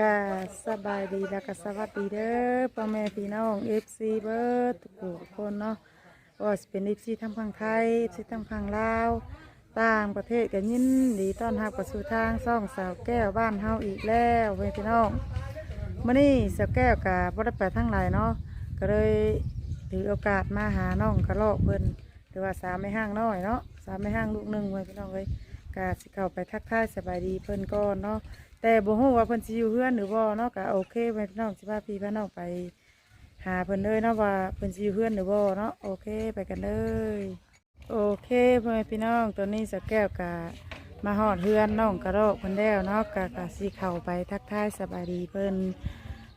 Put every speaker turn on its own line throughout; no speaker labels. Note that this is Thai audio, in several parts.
กาสบายดีแล้วก็สวัสดีเด้อพ่อแม่พี่น้องเอฟซีเบิร์ดทุกคนเนาะว่าสิเป็นเอฟซีทั้งฝั่งไทยเอฟซีทั้งฝั่งลาวต่างประเทศก็ยินดีต้อนรับกับสู่ทางซ่องสาวแก้วบ้านเฮาอีกแล้วเพื่อนพี่น้องมื่อนี้สาวแก้วกับบ่ได้ไปทั้งหลายเนาะก็เลยถือโอกาสมาหาน้องกระโลกเพิ่นหรือว่าสาวไม่ห้างน้อยเนาะสาวไม่ห้างลูกหนึ่งเพื่อนพี่น้องเลยกาสิเข้าไปทักทายสบายดีเพิ่นก่อนเนาะ แต่บ่ฮู้ว่าเพิ่นสิอยู่เฮือนหรือบ่เนาะก็โอเคไว้พี่น้องสิพาพี่พาน้องไป หาเพิ่นเลยเนาะว่าเพิ่นสิอยู่เฮือนหรือบ่เนาะโอเคไปกันเลย โอเคพ่อแม่พี่น้องตอนนี้สกแก้วก็มาฮอดเฮือนน้องกระรอกเพิ่นแล้วเนาะก็ก็สิเข้าไปทักทายสบายดีเพิ่น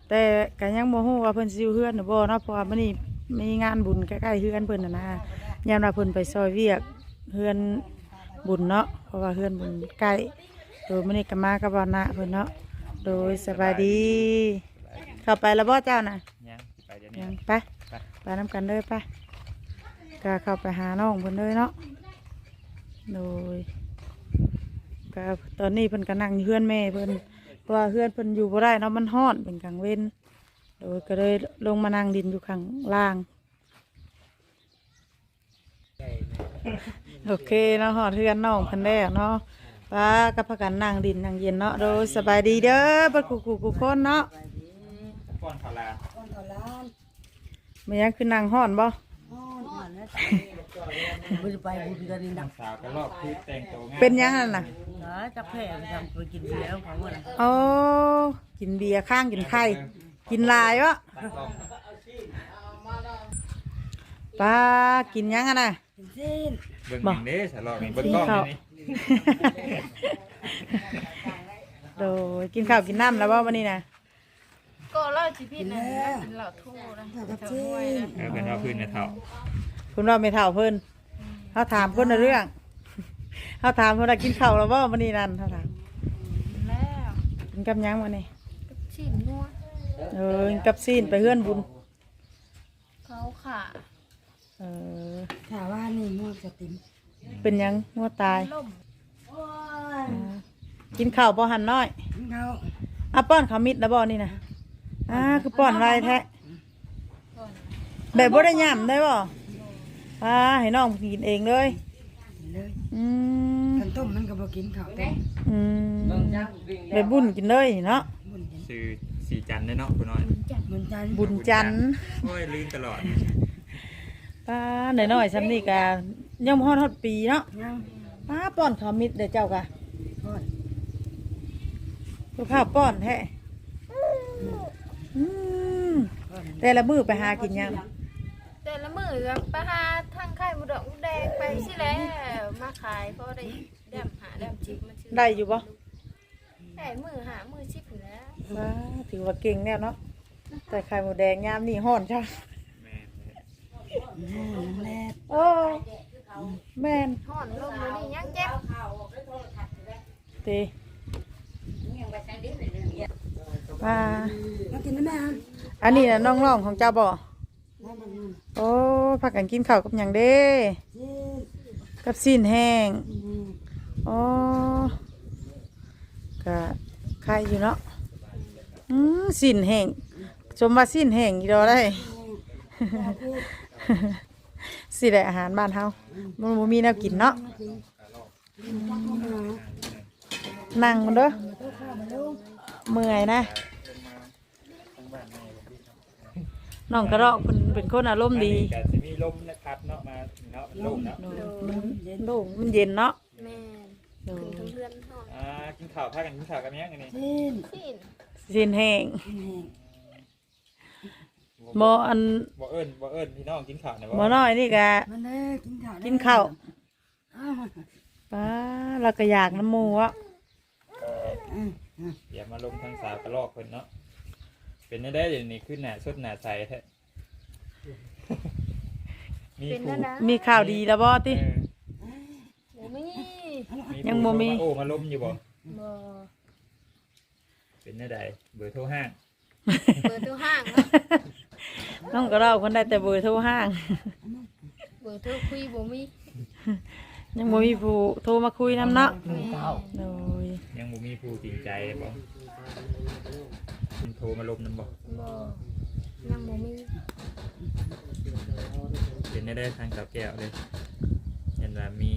แต่ก็ยังบ่ฮู้ว่าเพิ่นสิอยู่เฮือนหรือบ่เนาะเพราะว่ามื้อนี้มีงานบุญใกล้ๆเฮือนเพิ่นน่ะนะยามว่าเพิ่นไปซอยเวียกเฮือนบุญเนาะเพราะว่าเฮือนบุญใกล้ โดยมันนี่ก็มากับบอนะเพื่อนเนาะโดยสบายดี เข้าไปแล้วบ่เจ้าน่ะ
ยังสิไปเดี๋ยวนี้
ยังไป
ไป
ไปน้ำกันเลยไปก็เข้าไปหาน้องเพิ่นเลยเนาะโดยก็ตอนนี้เพิ่นก็นั่งอยู่เพื่อนแม่เพิ่นเพราะว่าเพื่อนเพิ่นอยู่บ่ได้เนาะมันฮ้อนเป็นกลางเว้นโดยก็เลยลงมานั่งดินอยู่ข้างล่าง โอเคเนาะหอดเทือนน้องเพันแรกเนาะ ป้ากับพากันนั่งดินนั่งเย็นเนาะโดยสบายดีเด้อเปิดกูกูกูคนเนาะ
ป้อนข้าวลา
มันยังคือนั่งห้อนบ่
ไม่ได้ไปบุญกันนี่นะ
สาวก็รอบคือแต่งตัวง่าย
เป็นยังนั่นน่ะ
หาจับแพร่ไปทำไปกินเบียร์ของมันนะ
โอ้กินเบียร์ข้างกินไข่กินลายวะ
ตั้งกล้อง
ป้ากินยังอะน่ะ
กินสิ้น
เบิ่ง
บ่
หนึ่งเด้สาวรอบนี่เบิ่งกล้อง
ข้าว
นี่
โดยกินข้าวกินน้ำแล้วว่าวันนี้นะ
ก็เล่าชีพิตนะกินเหล่าทู่นะแถวห้วยนะ
เออเป็นว่าพื้นในเท่า
คุณว่าไม่เท่าเพิ่นเขาถามคนละเรื่องเขาถามเพิ่นว่ากินข้าวแล้วว่าวันนี้นั่นเขาถาม
แล้ว
กินกับหยังวันนี้
ชิ้นนัว
เออกินกับซีนไปเฮือนบุญ
เขาขา
เออ
ถามว่านี่มั่วสติม
เป็นหยังงัวตาย
ล่ม
อ่ากินข้าวบ่หันน้อย
เขา
อะป้อนข้าวมิดแล้วบ่นี่นะอ่าคือป้อนไรแท้
ก่อน
แบบบ่ได้ย่ำได้บ่อ่าให้น้องกินเองเลย
กินเลย
อืม
กันต้มมันก็บ่กินข้าวต้ม
อืมแบบบุญกินเลยเนาะ
บุญกิน
ชื่อสีจันทร์เด้อเนาะคุณน้อย
บุญจันทร์
บุญจันทร์
โอ้ยลืมตลอด
ป้าหน่อยๆซ้ำนี่กะ ยังบ่ฮอดฮอดปีเนาะ
ยัง
ป้าป้อนข้าวมิดเด้อเจ้ากะ
ก่อน
สุภาพป้อนแท้อืมแต่ละมื้อไปหากินหยัง
แต่ละมือก็ไปหาทางไข่บุดอกแดงไปสิแล้วมาขายเพราะได้แดมหาแดมชิปมาชื่อ
ได้อยู่บ่
แต่มือหามือชิปอยู่แล้ว
ป้าถือว่าเก่งแน่เนาะแต่ไข่หมูแดงยามนี่ฮ้อนจ้ะ
แม่นเลย
นู่นนั่นแหละ
โอ้ แม่น
ห่อนลมมือนี่ยังเจ็บ
ตีป้า
มากินได้ไหมฮะ
อันนี้นะน้องๆของเจ้าบ่
มาบังนู่น
โอ้พักกันกินข้าวกับหยังเด้
สิ้น
กับซีนแห้ง
อืม
อ๋อก็ใครอยู่เนาะอืมซีนแห้งชมว่าซีนแห้งอยู่ดอกได้ สิได้อาหารบ้านเฮามันบ่มีแนวกินเนาะ
มากินกินจังหวะ
นั่งมันเด้อ
ตัวข้าวมาลูก
เมื่อยนะน้องกระรอกเพิ่นเป็นคนอารมณ์ดี
แต่จะมีลมนะครับเนาะมาเนาะลมเนาะ
มันโล่งมันเย็นเนาะ
แม่
โด
ขึ้น
ย
ทั้งเรือนห่อน
อ่ากินข้าวพากันกินข้าวกันยังอันนี้
สิ้น
สิ้น
ซีนแห้ง
กินแห้ง
หมออัน
บ่เอิ้นบ่เอิ้นพี่น้องกินข้าวหน่อย
หมอน้อยนี่ก็
มาเลยกินข้าว
กินข้าว
อ้าว
ป้าเราก็อยากน้ำหมูอะ
อืม
อย่ามาลงทางสาวกระลอกเพิ่นเนาะเป็นได้ได้เดี๋ยวนี้ขึ้นหน้าสดหน้าใสแท้มี
เป็น
ครู
แล้วนะ
มีข่าวดีแล้วบ่ติ
เออ
หมูมี่
ยังบ่มี
โอ้มาล้มอยู่บ่
บ่
เป็นได้ใดเบอร์โทรห้าง
เปิดตู้ห้างเนาะ
น้องกระรอกคนได้แต่เบอร์โทรห้าง
เปิดตู้คุยบ่มี
ยังบ่มีผู้โทรมาคุยนํเนาะ
แม่
โดย
ยังบ่มีผู้จริงใจบ่มันโทรมาลบนํบ่
บ่ยังบ่มี
เป็นได้ทางกับแก้วเลยเห็นว่ามี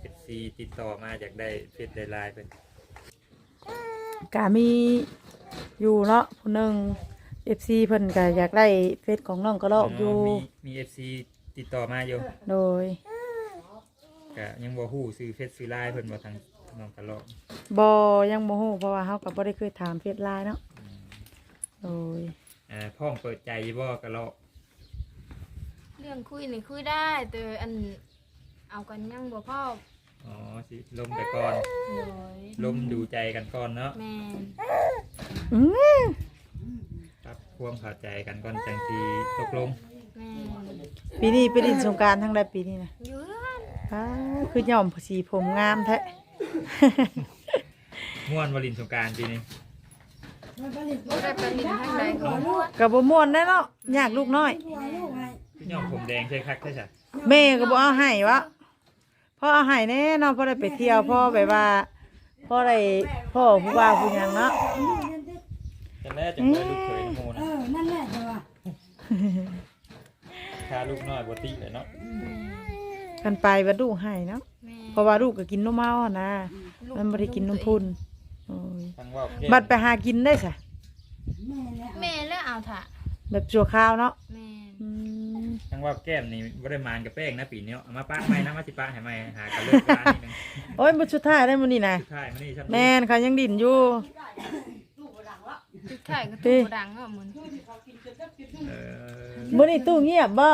เอฟซีติดต่อมาอยากได้เฟซได้ไลน์เป็น
ก็มีอยู่เนาะผู้หนึง FC เพิ่นก็อยากได้เฟซของน้องกระรอกอยู่
มีมีเอฟซีติดต่อมาอยู่
โดย
ก็ยังบ่ฮู้ซื้อเฟซซื้อไลน์เพิ่นบ่ทางน้องกระลอก
บ่ยังบ่ฮู้เพราะว่าเฮาก็บ่ได้เคยถามเฟซไลน์เนาะโดย
อ่าพ่อมเปิดใจบ่กระลอก
เรื่องคุยนี่คุยได้ แต่อันเอากันยังบ่พอ
อ๋อสิลมแต่ก่อน
โดย
ลมดูใจกันก่อนเนาะ
แม่น
อืม
ครับความเข้าใจกันก่อนจังสิตกลง
แม่น
ปีนี้ไปดินสงกรารทั้งใดปีนี้นะ
อยู่เฮือน
อ้าคือย่อมสีผมงามแท้
ม่วนวลินสงกรารปีนี้
มันผลิต
บ่ได้ไปลินทางใดก็บ่รู้
ก็บ่ม่วนแน่เนาะยากลูกน้อย
หัวลูกไง
พี่น้องผมแดงใช่คักใช่จ้ะ
แม่ก็บ่เอาให้วะพ่อเอาให้แน่เนาะพ่อได้ไปเที่ยวพ่อแบบว่าพ่อได้พ่อผู้ว่าผู้หยังเนาะ
จังแรกจังไว้ลูกเคยน้ำโม
เอ
นะ
อนั่น แหละจ้ะว่ะ
ค่าลูกน้อยบ่ติเลยเนาะ
กันไปว่าลูกให้เนาะ
แม่
เพราะว่าลูกก็กินนมเมาอะนะมันบ่ได้กินนมพุ่นโอ้ย
ทั้งว่าแก้
บัดไปหากินได้ซะ
แม่แหละ
แม่แล้วเอาถ่ะ
แบบชั่วคราวเนาะ
แม่น
อืม
ทั้งว่าแก้มนี่บ่ได้มานกับแป้งนะปีนี้เอามาป้าใหม่นะมาสิป้าให้ใหม่หากันเลิกร้านนิดนึง
โอ้ยบ่สุดท้ายได้มื้อนี้นะ
สุดท้ายมานี่ครับ
แม่นเขายังดิ้นอยู่
สุดท้ายก็ตู้ดังอะมึง
เออ
มื้อนี้ตู้เงียบบ่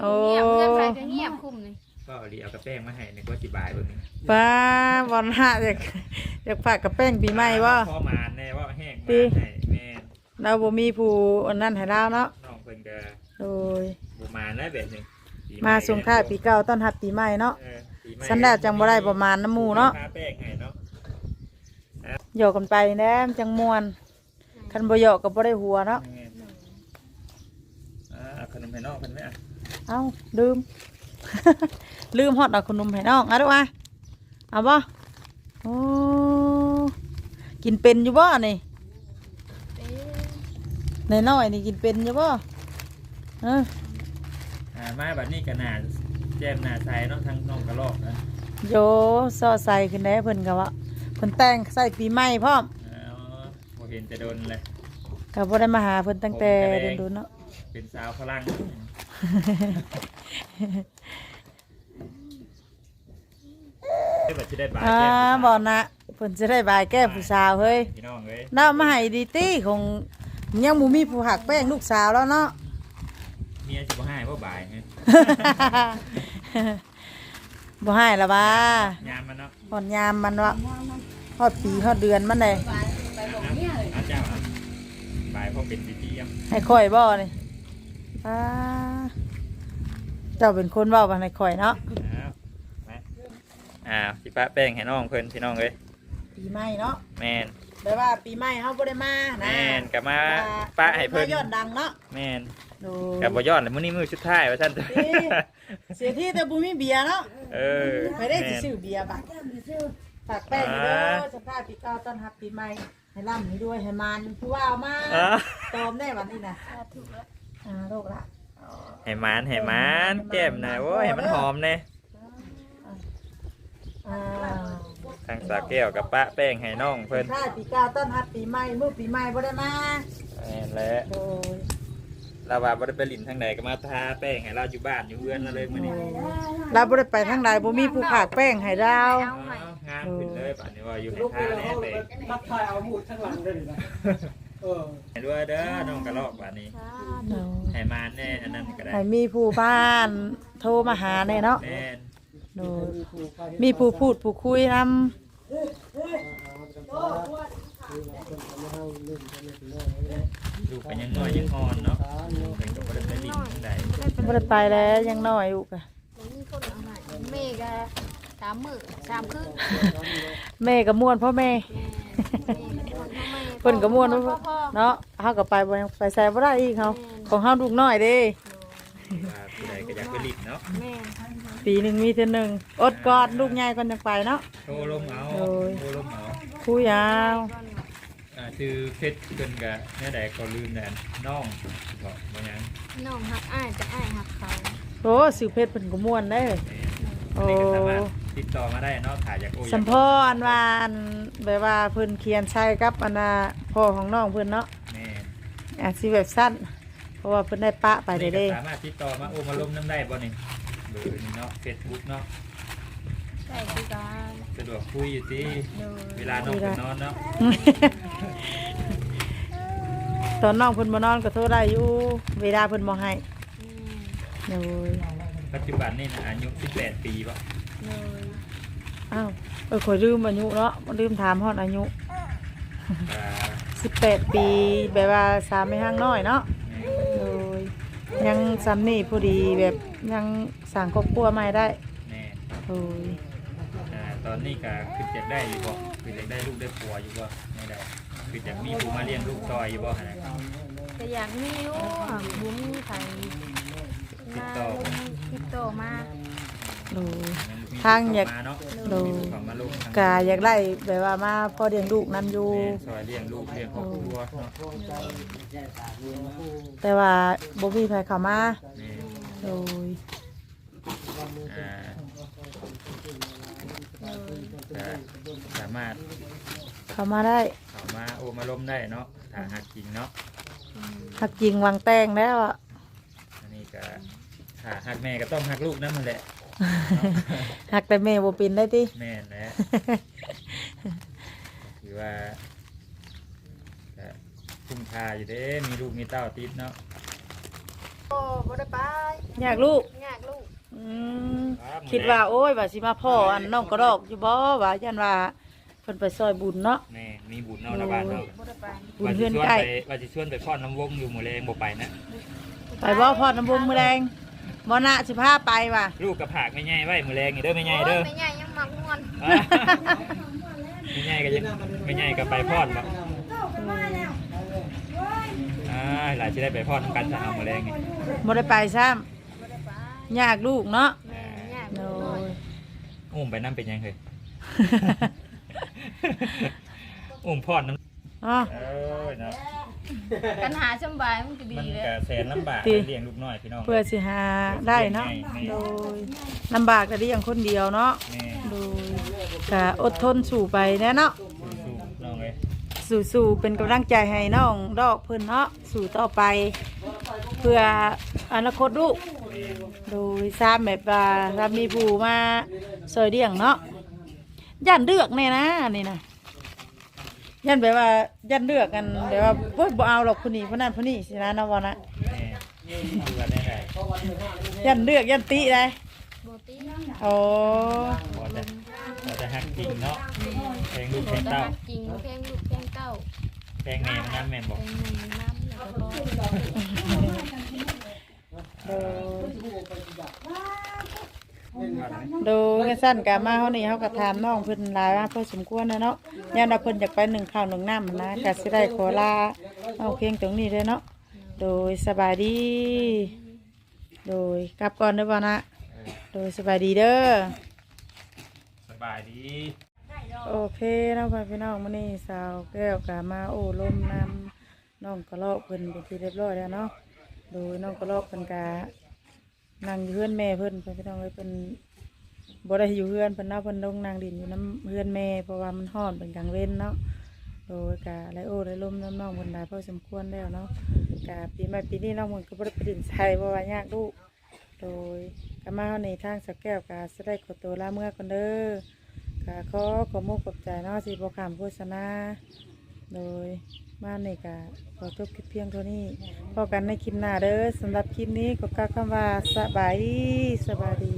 โอ้
เงียบเงียบไปก็เงียบคุมนี่
ก็เอาดีเอากระแป้งมาให้นึกว่าสิบายเบิ่ง
ป้าบอลหะอยากอยากฝากกับแป้งปีใหม่บ่
พ่อมานแน่ว่าแห้ง
ติ
มาให้แม่น
เราบ่มีผู้อันนั้นให้เราเนาะ
น้องเพิ่นก็
โดย
บ่มานแล้วแบบนี้ปีให
มาส่งท้ายปีเก่าต้อนรับปีใหม่เนาะ
เออปีใหม่
สันดาจังบ่ได้ประมาณน้ำหมู่เนาะ
ทาแป้งให้เนาะ
หยอกกันไปแหน่จังม่วน คันบ่หยอกก็บ่ได้หัวเนาะ
แม่นอ่าเอาขนมให้น้องเพิ่นไหมอะ
เอ้าลืม ลืมฮอดเอาขนมให้น้องเอาดูอะเอาบ่โอ้กินเป็นอยู่บ่นี่
เอ๊ะ
ในน้อยๆนี่กินเป็นอยู่บ่เออ
อ่ามาบัดนี้ก็น่าแจ่มหน้าใสเนาะทั้งน้องกระรอกนะ
โยซอใส่ขึ้นได้เพิ่นก็ว่าเพิ่นแต่งใส่ปีใหม่พร้อม
เอาบ่เห็นจะโดนเลย
ก็บ่ได้มาหาเพิ่นตั้งแต่โดนๆเนาะ
เป็นสาวพลังได้บัดสิได้บาย
อ่า
แก้ม
บ่นะเพิ่นจะได้บายแก้ผู้สาวเฮ้ย
พี่น้องเอ้ย
น้ามาให้ดีตี้ของยังบ่มีผู้หักแป้งลูกสาวแล้วเนาะ
เมียสิบ่ให้บ่บายฮะ
บ่ให้ละบ้ายา
มมันเนาะ
ฮอดยามมันวะฮอดปีฮอดเดือนมันเลย
อาเจ้าอะบาย เพราะเป็นดีเยี่ยม
ให้ข่อยบ่นี่อ่าเจ้าเป็นคนเว้าบ่ให้ข่อยเนาะ
อ้าวมาอ้าวสิปะแป้งให้น้องเพิ่นพี่น้องเอ้ย
ปีใหม่เนาะ
แม่น
แปลว่าปีใหม่เฮาบ่ได้มานะ
แม่นกลับมาปะให้เพิ่น
มายอดดังเนาะ
แม่น
โด
กับบ่ยอดเลยมื้อนี้มื้อสุดท้ายว่าซั่น
เอ้ยเสียที่แต่บ่มีเบียร์เนาะ
เออ
ไปได้สิ
แม่น
ซื้อเบียร์บัด
แก้มจะซื้อ
ฝากแป้งอยู่เด้
อ่า
อสภาพปีเก่าต้อนรับปีใหม่ ให้ร่ำให้ด้วยให้มันผู้ว่าเอามา
อ่า
ตอมแน่วันนี้นะ
ถูกแล้ว
อ่าโรคละ
ให้หมานให้หมานแก้มหน่อยโอ้ยให้มันหอมแน่
อ่า
ทางสาแก้วกับปะแป้งให้น้องเพิ่น
ถ้าปีเก่าต้อนรับปีใหม่เมื่อปีใหม่บ่ได้มา
แม่นแหละ
โดย
เราว่าบ่ได้ไปหลินทางใดก็มาทาแป้งให้เราอยู่บ้านอยู่เรือนเราเลยมื้อนี้
เราบ่ได้ไปทางใดบ่มีผู้ผากแป้งให้เรา
เอาใหม่
งามขึ้นเลยป่านนี้ว่าอยู่ในท่าแน่แป้ง
นักทายเอาหมูดข้างหลังได้เลยนะเออ
ให้ด้วยเด้อน้องกระรอกป่านนี้
โดย
ให้มานแน่อันนั้นก็ได้
ให้มีผู้บ้าน โทรมาหาแน่เนาะ
แม่น
โดยมีผู้พูดผู้คุยนำ
ลูกก็ยังน้อยยังอ่อนเนาะเพิ่นก็บ่ได้ไปหลินทางใด
บ่ได้ไปแล้วยังน้อยอยู่กะ
บ่มีคนเอาให้แม่ก็ สามมื้อสามคืน
แม่ก็ม่วนพ่อแม่
แม่แม่ก็ม่วนพ่อแม่
เพิ่นก็ม่วน
พ่อ
เนาะ
พ่อ
เนาะเฮาก็ไปบ่ไปใส่บ่ได้อีกเฮาของเฮาลูกน้อยเด้
ว่าผู้ใดก็อยากไปลิดเนาะ
แม่
ปีหนึ่งมีเท่านึงอดกอดลูกใหญ่ก่อนจะไปเนาะ
โทรลมเอา
โอ้ย
โทรลมเอา
ผู้ยาว
อ่าชื่อเพชรเกินกับเนี่ยใดก็ลืมแน่น้องบอกว่าหยัง
น้องหักอ้ายแต่อ้ายหักเขา
โอ้สิวเพชรเป็นกม่วนได้ อโอ้
นี่ก็สามารถติดต่อมาได้เนาะถ่ายจากโอ้ย
สัมพรว่าอันแบบว่าเพิ่นเขียนใช่กับอันน่ะพ่อของน้องเพิ่นเนาะ
แม่
อาจสิแบบสั้น เพราะว่าเพิ่นได้ปะไปเด้
นี่
เด้
ก็สามารถติดต่อมาโอ้มาลมน้ำได้บ่นี่เบอร์นี่เนาะเฟซบุ๊กเนาะ
ใช่คือการ
สะดวกคุยอยู่ที่
โดย
เวลาน้องไปนอนเนาะ
ตอนน้องเพิ่นบ่นอนก็โทรได้อยู่เวลาเพิ่นบ่ให้
แม่
โอ้ย
ปัจจุบันนี่นะอายุ18 ปีป่ะ
โดย
อ้าวเออข่อยลืมอายุเนาะลืมถามฮอดอายุ
อ่า
18 ปีแบบว่าสามไม่ห่างน้อยเนาะ
แม่
โดยยังซ้ำนี่พอดีแบบยังสร้างครอบครัวใหม่ได้
แม่
โอ้ย
อ่าตอนนี้ก็คือจะได้อยู่บ่คือจะได้ลูกได้ผัวอยู่บ่ไม่ได้คือจะมีผู้มาเลี้ยงลูกซอยอยู่บ่ฮะ
แต่อยากมีอยู่หักบุ้มไทยมาลงติดต่อมา
โดย
มี
ทางอยาก
ผู้เข้มเนาะ
โดย
มีผู้เข้ามาลงทาง
กาอยากได้แบบว่ามาพอเลี้ยงลูกนํอยู่
แม่ซอยเลี้ยงลูกเลี้ยงครอบครัวเนาะ
แต่ว่าบ่มีใครเข้ามา
แม่
โดย
อ่าก็สามารถ
เข้ามาได้
เข้ามาโอ้มาล้มได้เนาะถ้าหักจริงเนาะ
หักจริงวางแตงแล้วอะ
อันนี้ก็ ถ้าหักแม่ก็ต้องหักลูกนั่นแหละ
หักแต่แม่บ่เป็นได้ติ
แม่นแหละถือว่าก็คุ้มค่าอยู่เด้มีลูกมีเต้าติดเนาะ
โอ้บ่ได้ไป
อยากลูก
อยากลูก
อืมคิดว่าโอ้ยว่าสิมาพ่ออันน้องกระดอกอยู่บ่ว่ายันว่าเพิ่นไปซอยบุญเนาะ
แม่มีบุญเนาะระบาดเนาะ
บ่ได้ไป
บุญเพื่อนใกล้
ว่าจะชวนไปว่าจะชวนไปพ่อนน้ำวงอยู่หมู่แรงบ่ไปนะ
ไปบ่พอดน้ำบุญมื้อแรง บ่น่าสิพาไปว่ะ
ลูกกับผากไม่ใหญ่ไว้หมู่แรงนี่เด้อไม่ใหญ่
โอ้
เด้
ย
อ
ไม่ใหญ่ยังมักม่วน
อ่าไม่ใหญ่ก็ยังไม่ใหญ่ก็ไปพ่อนบ่อ่าหลายสิได้ไปพ่อนน้ำกันจะเอาหมู่แรงนี่
บ่ได้ไปซ้ำ
บ่ได้ไป
อยากลูกเนาะ
แม่อยาก
โด
ลูกน้อย
ย
อุ้มไปน้ำเป็นยังเคย อุ้มพ่อนน้ำ
อ๋อ
เอ้ยเนาะ
ปัญหาสำบายมันก็ดี
มัน
เลย
ก็แสนลำบาก
ติ
เลี้ยงลูกน้อยพี่น้อง
เพื่อสิหาได้เนาะโดยลำบากแต่ได้อย่างคนเดียวเนาะ
แม่
โดยก็อดทนสู่ไปแน่เนาะ
สู้ๆน้องเลย
สู่สู่เป็นกำลังใจให้น้องดอกเพิ่นเนาะสู่ต่อไป เพื่ออนาคตลูก
แม่
โดยทราบแบบว่าถ้ามีผู้มาซอยเดี่ยงเนาะย่านเลือกแน่นะนี่นะ ย่านแบบว่าย่านเลือกกันแบบว่าโอ๊ยบ่เอาหรอกคนนี้คนนั้นคนนี้สินะเนาะวะนะ
แม่ดูกันได้ไง
ย่านเลือกย่านติได้
โบตี
โอ้
พอจะพอจะหักจริงเนาะเพลงลูกเพลง
แต่
เต้า
ฮักจริงเพลงลูกเพลงเต้า
เพลงแม่มันน้ำแม่นบอก
เพลงหนึ่งน้ำแล้วก็พอ
โดยกันสั้นกะมาเฮานี่เฮาก็ถามน้องเพิ่นหลายว่าพอสมควรนะเนาะย่านว่าเพิ่นอยากไปหนึ่งข้าวหนึ่งน้ำหั้นนะก็สิได้ขอลาเอาเพียงตรงนี้เลยเนาะโดยสบายดี โดยกลับก่อนเด้อบ่นะโดยสบายดีเด้อ
สบายดี
โอเคเนาะพ่อพี่น้องมื้อนี้สาวแก้วกะมาโอ้ลมนำน้องกระลอกเพิ่นเป็นที่เรียบร้อยแล้วเนาะโดยน้องกระลอกเพิ่นกะ นั่งอยู่เฮือนแม่เพิ่อนพ่อพี่น้องเอ้ยเพิ่นบ่ได้อยู่เฮือนเพิ่นเนาะเพิ่อนลงนั่งดินอยู่น้ำเฮือนแม่เพราะว่ามันร้อนเป็นกลางเว้นเนาะโดยกะไรโอไรลมน้ำน้องเพิ่นได้พอสมควรแล้วเนาะกะปีใหม่ปีนี้น้องมันก็บ่ได้ไปดินใส่เพราะว่ายากลูกโดยกะมาเฮาในทางสะแก้วกะสิได้ขอตัวลาเมื่อก่อนเด้อกะขอขอมุกขอบใจเนาะสิบ่ขามโฆษณาโดย มานนี่ก็ขอจบคลิปเพียงเท่านี้พอกันในคลิปหน้าเด้อสำหรับคลิปนี้ก็กล่าวคำว่าสบายสบายดี